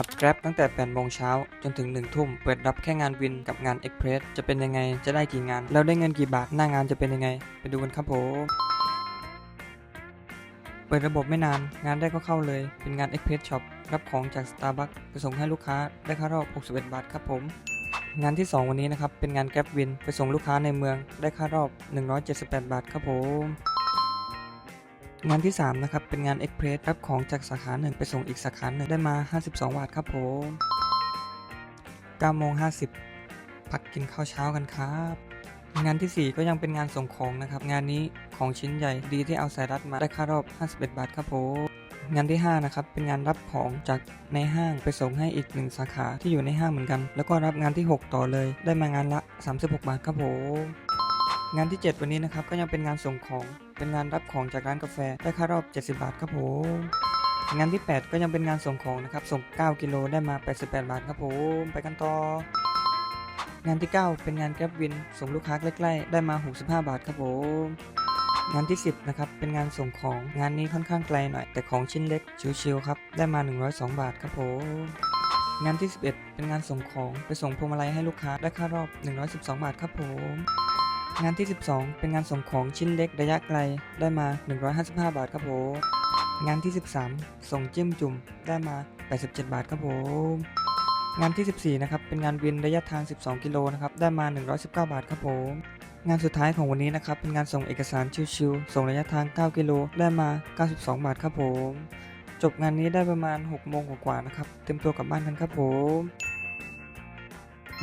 ขับ Grab ตั้งแต่8โมงเช้าจนถึง 1 ทุ่ม เปิดรับแค่งานวินกับงาน Express จะเป็นยังไง จะได้กี่งาน แล้วได้เงินกี่บาท หน้างานจะเป็นยังไง ไปดูกันครับผมเปิดระบบไม่นาน งานได้ก็เข้าเลย เป็นงาน Express Shop รับของจาก Starbucks ไปส่งให้ลูกค้า ได้ค่ารอบ 61 บาทครับผม งานที่ 2 วันนี้นะครับ เป็นงาน Grab Win ไปส่งลูกค้าในเมือง ได้ค่ารอบ 178 บาทครับผม งานที่ 3 นะครับ เป็นงาน Express รับของจากสาขาหนึ่งไปส่งอีกสาขาหนึ่งได้มา 52บาทครับผม9โมง50 พักกินข้าวเช้ากันครับ งานทีสี่ 4 ก็ยังเป็นงานส่งของนะครับ งานนี้ของชิ้นใหญ่ดีที่เอาสายรัดมาได้ค่ารอบ 51 บาทครับผมงานที่ 5 นะครับ เป็นงานรับของจากในห้างไปส่งให้อีกหนึ่งสาขาที่อยู่ในห้างเหมือนกัน แล้วก็รับงานที่ 6 ต่อเลย ได้มางานละ 36 บาทครับผม งานที่ 7 วันนี้นะครับก็ยังเป็นงานส่งของ เป็นงานรับของจากร้านกาแฟได้ค่ารอบ 70 บาทครับผมงานที่ 8 ก็ยังเป็นงานส่งของนะครับ ส่ง 9 กิโลได้มา 88 บาทครับผมไปกันต่องานที่ 9 เป็นงานแกร็บวิน ส่งลูกค้าใกล้ๆได้มา 65 บาทครับผมงานที่ 10นะครับเป็นงานส่งของงานนี้ค่อนข้างไกลหน่อย แต่ของชิ้นเล็กชิวๆครับได้มา 102 บาทครับผมงานที่ 11 เป็นงานส่งของไปส่งพวงมาลัยให้ลูกค้าได้ค่ารอบ 112 บาทครับผม งานที่ 12 เป็นงานส่งของชิ้นเล็กระยะไกล ได้มา 155 บาทครับผม งานที่ 13 ส่งจิ้มจุ่ม ได้มา 87 บาทครับผม งานที่ 14 นะครับ เป็นงานวินระยะทาง 12 กิโลนะครับ ได้มา 119 บาทครับผม งานสุดท้ายของวันนี้นะครับ เป็นงานส่งเอกสารชิวๆ ส่งระยะทาง 9 กิโล ได้มา 92 บาทครับผม จบงานนี้ได้ประมาณ 6 โมงกว่าๆ นะครับ เต็มตัวกลับบ้านกันครับผม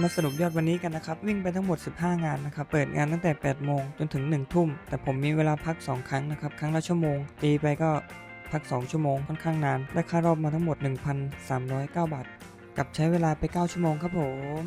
มาสรุปยอดวันนี้กันนะครับวิ่งไปทั้งหมด 15 งานนะครับเปิดงานตั้งแต่ 8 โมงจนถึง 1 ทุ่ม แต่ผมมีเวลาพัก 2 ครั้งนะครับครั้งละชั่วโมง ตีไปก็พัก 2 ชั่วโมงค่อนข้างนาน ได้ค่ารอบมาทั้งหมด 1,309 บาท กับใช้เวลาไป 9 ชั่วโมงครับผม